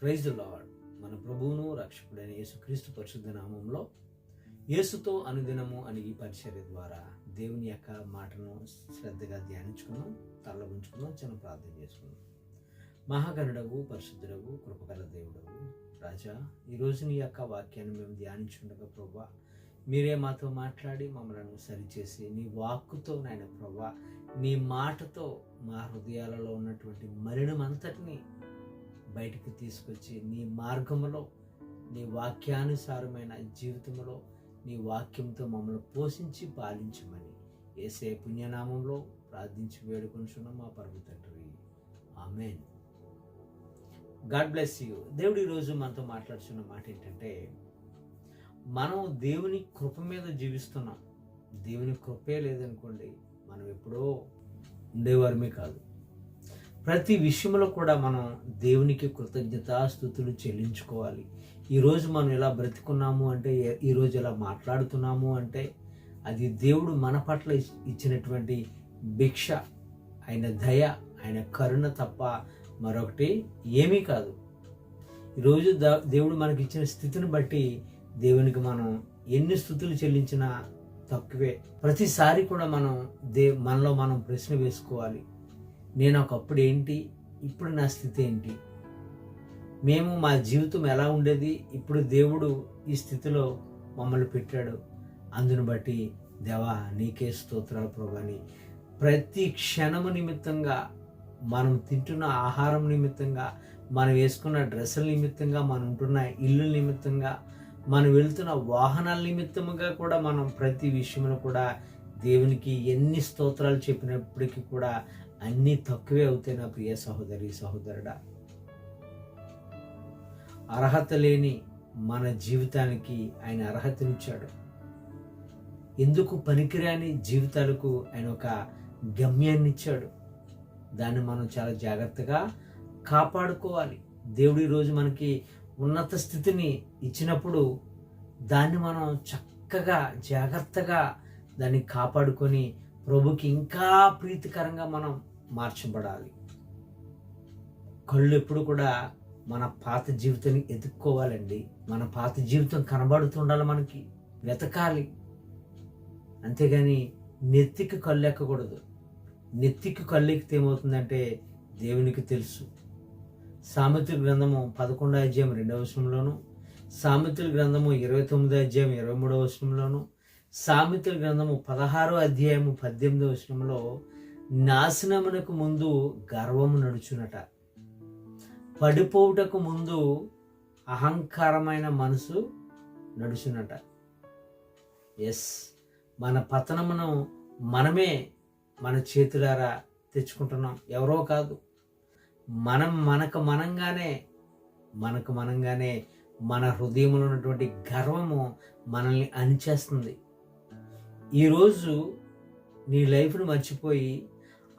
Praise lord. మన ప్రభువును రక్షకుడైన యేసుక్రీస్తు పరిశుద్ధ నామంలో యేసుతో అనుదినము అని ఈ పరిచర్య ద్వారా దేవుని యొక్క మాటను శ్రద్ధగా ధ్యానించుకున్నాం తల్ల ఉంచుకున్నాం చిన్న ప్రార్థన చేసుకున్నాం మహాగణుడవు పరిశుద్ధుడవు కృపగల దేవుడవు రాజా ఈరోజు నీ యొక్క వాక్యాన్ని మేము ధ్యానించుండగా ప్రభా మీరే మాతో మాట్లాడి మమ్మల్ని సరిచేసి నీ వాక్కుతో నాయన ప్రభా నీ మాటతో మా హృదయాలలో ఉన్నటువంటి మలినమంతటిని బయటికి తీసుకొచ్చి నీ మార్గములో నీ వాక్యానుసారమైన జీవితంలో నీ వాక్యంతో మమ్మల్ని పోషించి పాలించమని ఏసే పుణ్యనామంలో ప్రార్థించి వేడుకొనిచున్నాం మా పరమ తండ్రి. ఆమెన్. God bless you. దేవుడు ఈరోజు మనతో మాట్లాడుతున్న మాట ఏంటంటే మనం దేవుని కృప మీద జీవిస్తున్నాం. దేవుని కృపే లేదనుకోండి మనం ఎప్పుడో ఉండేవారమే కాదు. ప్రతి విషయంలో కూడా మనం దేవునికి కృతజ్ఞతాస్థుతులు చెల్లించుకోవాలి. ఈరోజు మనం ఇలా బ్రతికున్నాము అంటే ఈరోజు ఇలా మాట్లాడుతున్నాము అంటే అది దేవుడు మన పట్ల ఇచ్చినటువంటి భిక్ష ఆయన దయ ఆయన కరుణ తప్ప మరొకటి ఏమీ కాదు. ఈరోజు ద- దేవుడు మనకి ఇచ్చిన స్థితిని బట్టి దేవునికి మనం ఎన్ని స్థుతులు చెల్లించినా తక్కువే. ప్రతిసారి కూడా మనం దే మనలో మనం ప్రశ్న వేసుకోవాలి. నేను ఒకప్పుడు ఏంటి? ఇప్పుడు నా స్థితి ఏంటి? మేము మా జీవితం ఎలా ఉండేది? ఇప్పుడు దేవుడు ఈ స్థితిలో మమ్మల్ని పెట్టాడు. అందును బట్టి దేవా నీకే స్తోత్రాలు ప్రభాని ప్రతి క్షణము నిమిత్తంగా మనం తింటున్న ఆహారం నిమిత్తంగా మనం వేసుకున్న డ్రెస్సుల నిమిత్తంగా మనం ఉంటున్న ఇల్లు నిమిత్తంగా మనం వెళ్తున్న వాహనాల నిమిత్తముగా కూడా మనం ప్రతి విషయంలో కూడా దేవునికి ఎన్ని స్తోత్రాలు చెప్పినప్పటికీ కూడా అన్నీ తక్కువే అవుతాయి నా ప్రియ సహోదరి సహోదరుడా. అర్హత లేని మన జీవితానికి ఆయన అర్హతనిచ్చాడు. ఎందుకు పనికిరాని జీవితాలకు ఆయన ఒక గమ్యాన్ని ఇచ్చాడు? దాన్ని మనం చాలా జాగ్రత్తగా కాపాడుకోవాలి. దేవుడు ఈరోజు మనకి ఉన్నత స్థితిని ఇచ్చినప్పుడు దాన్ని మనం చక్కగా జాగ్రత్తగా దాన్ని కాపాడుకొని ప్రభుకి ఇంకా ప్రీతికరంగా మనం మార్చబడాలి. కళ్ళు ఎప్పుడు కూడా మన పాత జీవితాన్ని ఎదుక్కోవాలండి. మన పాత జీవితం కనబడుతుండాలి మనకి. వెతకాలి. అంతేగాని నెత్తికి కళ్ళు ఎక్కకూడదు. నెత్తికి కళ్ళు ఎక్కితే ఏమవుతుందంటే దేవునికి తెలుసు. సామెతల గ్రంథము పదకొండో అధ్యాయం రెండవ వచనంలోను సామెతల గ్రంథము ఇరవై తొమ్మిదో అధ్యాయం ఇరవై మూడవ వచనంలోను సామెతల గ్రంథము పదహారో అధ్యాయము పద్దెనిమిదో వచనంలో నాశనమునకు ముందు గర్వము నడుచునట. పడిపోవుటకు ముందు అహంకారమైన మనసు నడుచునట. ఎస్ మన పతనమును మనమే మన చేతులారా తెచ్చుకుంటున్నాం. ఎవరో కాదు. మనం మనకు మనంగానే మనకు మనంగానే మన హృదయంలో ఉన్నటువంటి గర్వము మనల్ని అణిచేస్తుంది. ఈరోజు నీ లైఫ్ను మర్చిపోయి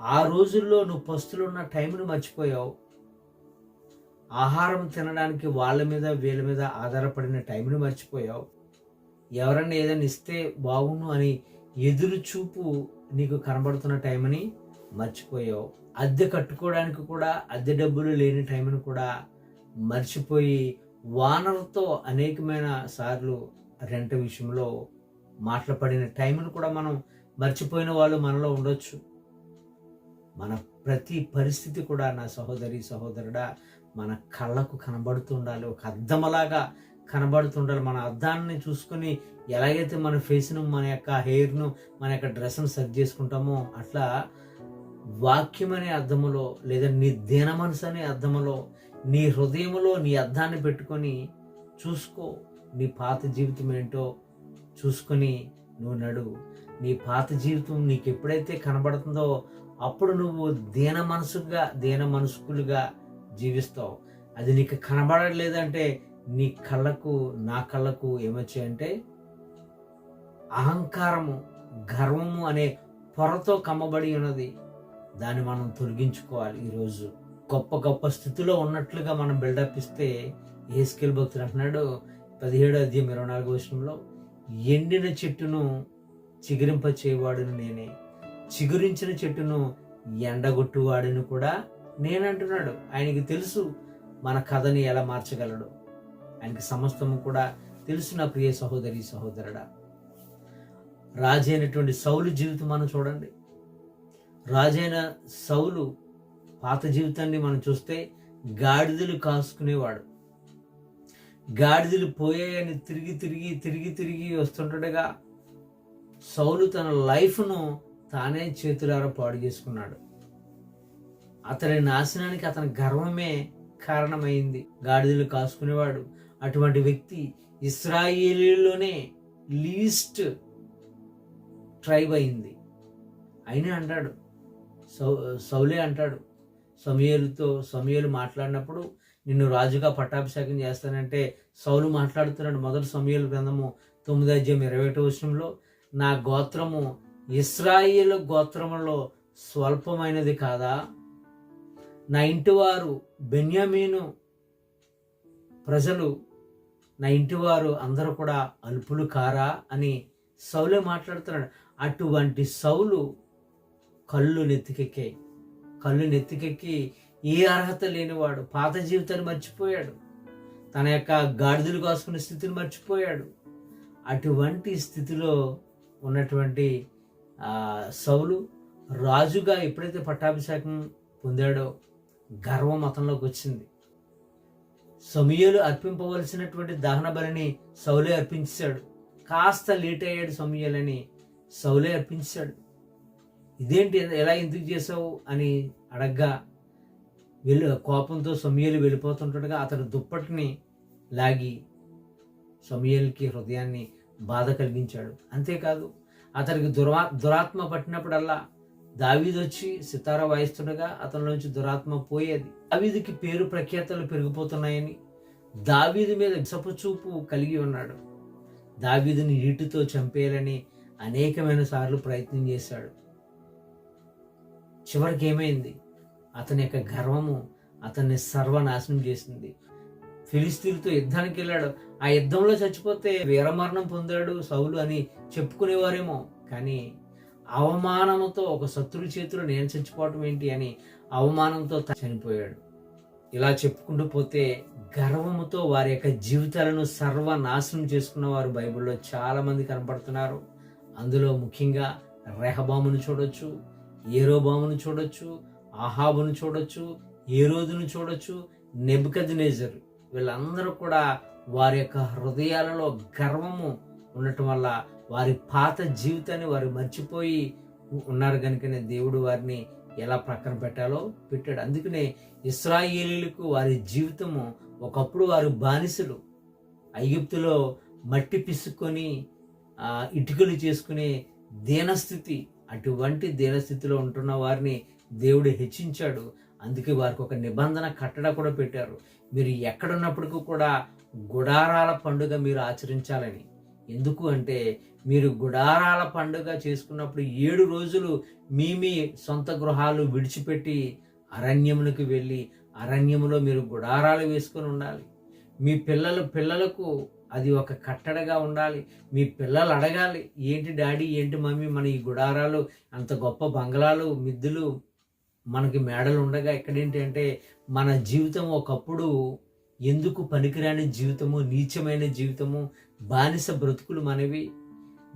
ఆ రోజుల్లో నువ్వు పస్తులు ఉన్న టైంను మర్చిపోయావు. ఆహారం తినడానికి వాళ్ళ మీద వీళ్ళ మీద ఆధారపడిన టైంను మర్చిపోయావు. ఎవరన్నా ఏదైనా ఇస్తే బాగుండు అని ఎదురు చూపు నీకు కనబడుతున్న టైంని మర్చిపోయావు. అద్దె కట్టుకోవడానికి కూడా అద్దె డబ్బులు లేని టైంను కూడా మర్చిపోయి వానర్తో అనేకమైన సార్లు రెంట్ విషయంలో మాట్లాడిన టైంను కూడా మనం మర్చిపోయిన వాళ్ళు మనలో ఉండొచ్చు. మన ప్రతి పరిస్థితి కూడా నా సహోదరి సహోదరుడా మన కళ్ళకు కనబడుతుండాలి ఒక అద్దమలాగా కనబడుతుండాలి. మన అద్దాన్ని చూసుకొని ఎలాగైతే మన ఫేస్ను మన యొక్క హెయిర్ను మన యొక్క డ్రెస్ను సెట్ చేసుకుంటామో అట్లా వాక్యం అనే అర్థములో లేదా నీ దీన మనసు అనే అర్థములో నీ హృదయములో నీ అద్దాన్ని పెట్టుకొని చూసుకో. నీ పాత జీవితం ఏంటో చూసుకొని నువ్వు నడువు నీ పాత జీవితం నీకు ఎప్పుడైతే కనబడుతుందో అప్పుడు నువ్వు దీన మనసుగా దీన మనసుకులుగా జీవిస్తావు. అది నీకు కనబడలేదంటే నీ కళ్ళకు నా కళ్ళకు ఏమొచ్చాయంటే అహంకారము గర్వము అనే పొరతో కమ్మబడి ఉన్నది. దాన్ని మనం తొలగించుకోవాలి ఈరోజు. గొప్ప గొప్ప స్థితిలో ఉన్నట్లుగా మనం బిల్డప్ ఇస్తే ఏ స్కిల్ భక్తులు అంటున్నాడు పదిహేడు అధ్యయం ఇరవై నాలుగో విషయంలో ఎండిన చెట్టును చిగురింప చేయవాడును నేనే. చిగురించిన చెట్టును ఎండగొట్టువాడని కూడా నేనంటున్నాడు. ఆయనకి తెలుసు మన కథని ఎలా మార్చగలడు. ఆయనకి సమస్తము కూడా తెలుసు నా ప్రియ సహోదరి సహోదరుడా. రాజైనటువంటి సౌలు జీవితం మనం చూడండి. రాజైన సౌలు పాత జీవితాన్ని మనం చూస్తే గాడిదలు కాసుకునేవాడు. గాడిదలు పోయాయని తిరిగి తిరిగి తిరిగి తిరిగి వస్తుండగా సౌలు తన లైఫ్ను తానే చేతులారా పాడు చేసుకున్నాడు. అతని నాశనానికి అతని గర్వమే కారణమైంది. గాడిదలు కాసుకునేవాడు. అటువంటి వ్యక్తి ఇస్రాయేలీలోనే లీస్ట్ ట్రైబ్ అయింది. అయినా అంటాడు. సౌ సౌలే అంటాడు. సమయలుతో సమయలు మాట్లాడినప్పుడు నిన్ను రాజుగా పట్టాభిషేకం చేస్తానంటే సౌలు మాట్లాడుతున్నాడు మొదటి సమయలు గ్రంథము తొమ్మిది అధ్యాయం ఇరవై ఒకటి విషయంలో నా గోత్రము ఇస్రాయిల్ గోత్రములో స్వల్పమైనది కాదా? నా ఇంటివారు బెన్యామీను ప్రజలు నా ఇంటివారు అందరూ కూడా అల్పులు కారా? అని సౌలే మాట్లాడుతున్నాడు. అటువంటి సౌలు కళ్ళు నెత్తికెక్కాయి కళ్ళు నెత్తికెక్కి ఏ అర్హత లేనివాడు పాత జీవితాన్ని మర్చిపోయాడు. తన యొక్క గాడిదలు కాసుకునే స్థితిని మర్చిపోయాడు. అటువంటి స్థితిలో ఉన్నటువంటి సౌలు రాజుగా ఎప్పుడైతే పట్టాభిషేకం పొందాడో గర్వం మతంలోకి వచ్చింది. సమయలు అర్పింపవలసినటువంటి దహన బలిని సౌలే అర్పించాడు. కాస్త లేట్ అయ్యాడు సమయలని సౌలే అర్పించాడు. ఇదేంటి ఎలా ఎందుకు చేసావు అని అడగ్గా వెళ్ళి కోపంతో సమయలు వెళ్ళిపోతుంటాడుగా అతడు దుప్పటిని లాగి సమయల్కి హృదయాన్ని బాధ కలిగించాడు. అంతేకాదు అతనికి దురా దురాత్మ పట్టినప్పుడల్లా దావీదు వచ్చి సితార వాయిస్తుండగా అతనిలోంచి దురాత్మ పోయేది. దావీదికి పేరు ప్రఖ్యాతలు పెరిగిపోతున్నాయని దావీది మీద విసపుచూపు కలిగి ఉన్నాడు. దావీదిని ఈటుతో చంపేయాలని అనేకమైన సార్లు ప్రయత్నం చేశాడు. చివరికి ఏమైంది? అతని యొక్క గర్వము అతన్ని సర్వనాశనం చేసింది. ఫిలిస్తీన్తో యుద్ధానికి వెళ్ళాడు. ఆ యుద్ధంలో చచ్చిపోతే వీరమరణం పొందాడు సౌలు అని చెప్పుకునేవారేమో. కానీ అవమానంతో ఒక శత్రు చేతిలో నేను చచ్చిపోవటం ఏంటి అని అవమానంతో చనిపోయాడు. ఇలా చెప్పుకుంటూ పోతే గర్వముతో వారి యొక్క జీవితాలను సర్వనాశనం చేసుకున్న వారు బైబిల్లో చాలామంది కనపడుతున్నారు. అందులో ముఖ్యంగా రెహబామును చూడొచ్చు ఏరోబామును చూడొచ్చు ఆహాబును చూడొచ్చు ఏ రోజును చూడొచ్చు నెబుకద్నేజర్ వీళ్ళందరూ కూడా వారి యొక్క హృదయాలలో గర్వము ఉండటం వల్ల వారి పాత జీవితాన్ని వారు మర్చిపోయి ఉన్నారు కనుకనే దేవుడు వారిని ఎలా ప్రక్కన పెట్టాలో పెట్టాడు. అందుకనే ఇస్రాయేలీలకు వారి జీవితము ఒకప్పుడు వారు బానిసలు. ఐగుప్తులో మట్టి పిసుక్కొని ఇటుకలు చేసుకునే దీనస్థితి అటువంటి దీనస్థితిలో ఉంటున్న వారిని దేవుడు హెచ్చించాడు. అందుకే వారికి ఒక నిబంధన కట్టడ కూడా పెట్టారు. మీరు ఎక్కడున్నప్పటికీ కూడా గుడారాల పండుగ మీరు ఆచరించాలని. ఎందుకు అంటే మీరు గుడారాల పండుగ చేసుకున్నప్పుడు ఏడు రోజులు మీ మీ సొంత గృహాలు విడిచిపెట్టి అరణ్యములకు వెళ్ళి అరణ్యములో మీరు గుడారాలు వేసుకొని ఉండాలి. మీ పిల్లలు పిల్లలకు అది ఒక కట్టడగా ఉండాలి. మీ పిల్లలు అడగాలి ఏంటి డాడీ ఏంటి మమ్మీ మన ఈ గుడారాలు అంత గొప్ప బంగ్లాలు మిద్దులు మనకి మేడలు ఉండగా ఎక్కడేంటి అంటే మన జీవితం ఒకప్పుడు ఎందుకు పనికిరాని జీవితము నీచమైన జీవితము బానిస బ్రతుకులు మనవి?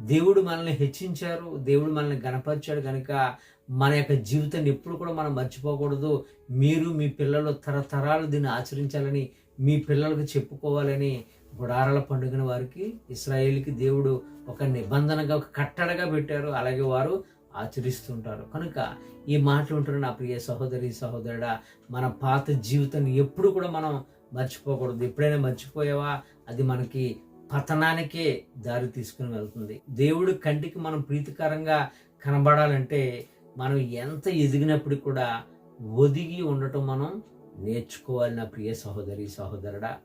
దేవుడు మనల్ని హెచ్చించారు దేవుడు మనల్ని గణపరిచాడు కనుక మన యొక్క జీవితాన్ని ఎప్పుడు కూడా మనం మర్చిపోకూడదు. మీరు మీ పిల్లలు తరతరాలు దీన్ని ఆచరించాలని మీ పిల్లలకు చెప్పుకోవాలని గుడారాల పండుగను వారికి ఇస్రాయేల్కి దేవుడు ఒక నిబంధనగా ఒక కట్టడగా పెట్టారు. అలాగే వారు ఆచరిస్తుంటారు. కనుక ఈ మాటలు ఉంటున్న నా ప్రియ సహోదరి సహోదరుడా మన పాత జీవితాన్ని ఎప్పుడు కూడా మనం మర్చిపోకూడదు. ఎప్పుడైనా మర్చిపోయావా? అది మనకి పతనానికే దారి తీసుకుని వెళ్తుంది. దేవుడు కంటికి మనం ప్రీతికరంగా కనబడాలంటే మనం ఎంత ఎదిగినప్పుడు కూడా ఒదిగి ఉండటం మనం నేర్చుకోవాలి నా ప్రియ సహోదరి సహోదరుడా.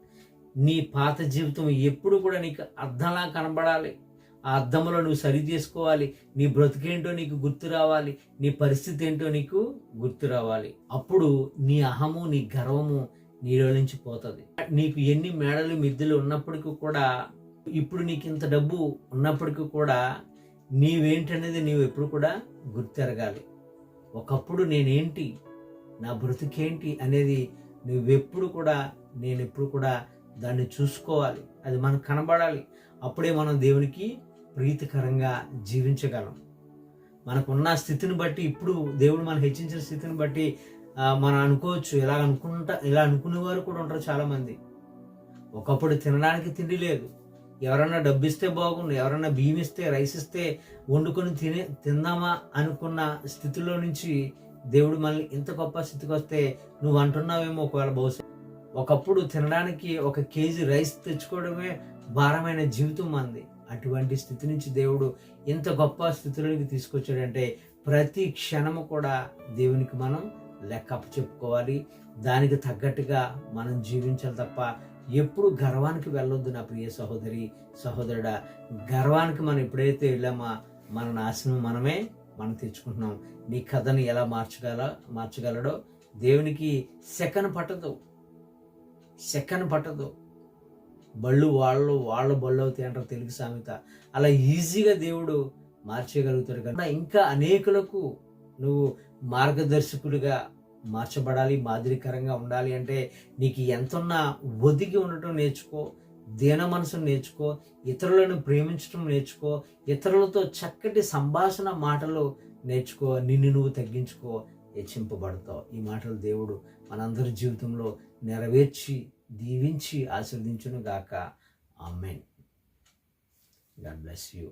నీ పాత జీవితం ఎప్పుడు కూడా నీకు అర్థంలా కనబడాలి. ఆ అద్దంలో నువ్వు సరి చేసుకోవాలి. నీ బ్రతికేంటో నీకు గుర్తు రావాలి. నీ పరిస్థితి ఏంటో నీకు గుర్తు రావాలి. అప్పుడు నీ అహము నీ గర్వము నీలో నుంచి పోతుంది నీకు ఎన్ని మేడలు మిద్దెలు ఉన్నప్పటికీ కూడా ఇప్పుడు నీకు ఇంత డబ్బు ఉన్నప్పటికీ కూడా నీవేంటనేది నీవు ఎప్పుడు కూడా గుర్తెరగాలి. ఒకప్పుడు నేనేంటి నా బ్రతికేంటి అనేది నువ్వెప్పుడు కూడా నేను ఎప్పుడు కూడా దాన్ని చూసుకోవాలి. అది మనకు కనబడాలి. అప్పుడే మనం దేవునికి ప్రీతికరంగా జీవించగలం. మనకున్న స్థితిని బట్టి ఇప్పుడు దేవుడు మనం హెచ్చించిన స్థితిని బట్టి మనం అనుకోవచ్చు ఇలా అనుకుంటా ఇలా అనుకునేవారు కూడా ఉంటారు చాలామంది. ఒకప్పుడు తినడానికి తిండి లేదు. ఎవరన్నా డబ్బు ఇస్తే బాగుండు ఎవరన్నా బియ్యం ఇస్తే రైస్ ఇస్తే వండుకొని తినే తిందామా అనుకున్న స్థితిలో నుంచి దేవుడు మనల్ని ఇంత గొప్ప స్థితికి వస్తే నువ్వు అంటున్నావేమో ఒకవేళ బహుశా. ఒకప్పుడు తినడానికి ఒక కేజీ రైస్ తెచ్చుకోవడమే భారమైన జీవితం మంది. అటువంటి స్థితి నుంచి దేవుడు ఇంత గొప్ప స్థితిలోకి తీసుకొచ్చాడంటే ప్రతి క్షణము కూడా దేవునికి మనం లెక్క చెప్పుకోవాలి. దానికి తగ్గట్టుగా మనం జీవించాలి తప్ప ఎప్పుడు గర్వానికి వెళ్ళొద్దు నా ప్రియ సహోదరి సహోదరుడా. గర్వానికి మనం ఎప్పుడైతే వెళ్ళామా మన నాశనం మనమే మనం తెచ్చుకుంటున్నాం నీ కథని ఎలా మార్చగల మార్చగలడో దేవునికి సెకన్ పట్టదు. సెకండ్ పట్టదు. బళ్ళు వాళ్ళు వాళ్ళ బళ్ళు అవుతాయి అంటారు తెలుగు సామెత. అలా ఈజీగా దేవుడు మార్చేయగలుగుతాడు కనుక ఇంకా అనేకులకు నువ్వు మార్గదర్శకుడిగా మార్చబడాలి మాదిరికరంగా ఉండాలి అంటే నీకు ఎంతున్నా ఒదిగి ఉండటం నేర్చుకో దీన మనసును నేర్చుకో ఇతరులను ప్రేమించడం నేర్చుకో ఇతరులతో చక్కటి సంభాషణ మాటలు నేర్చుకో నిన్ను నువ్వు తగ్గించుకో హెచ్చింపబడతావు. ఈ మాటలు దేవుడు మనందరి జీవితంలో నెరవేర్చి దీవించి ఆశీర్వదించును గాక ఆమెన్. God bless you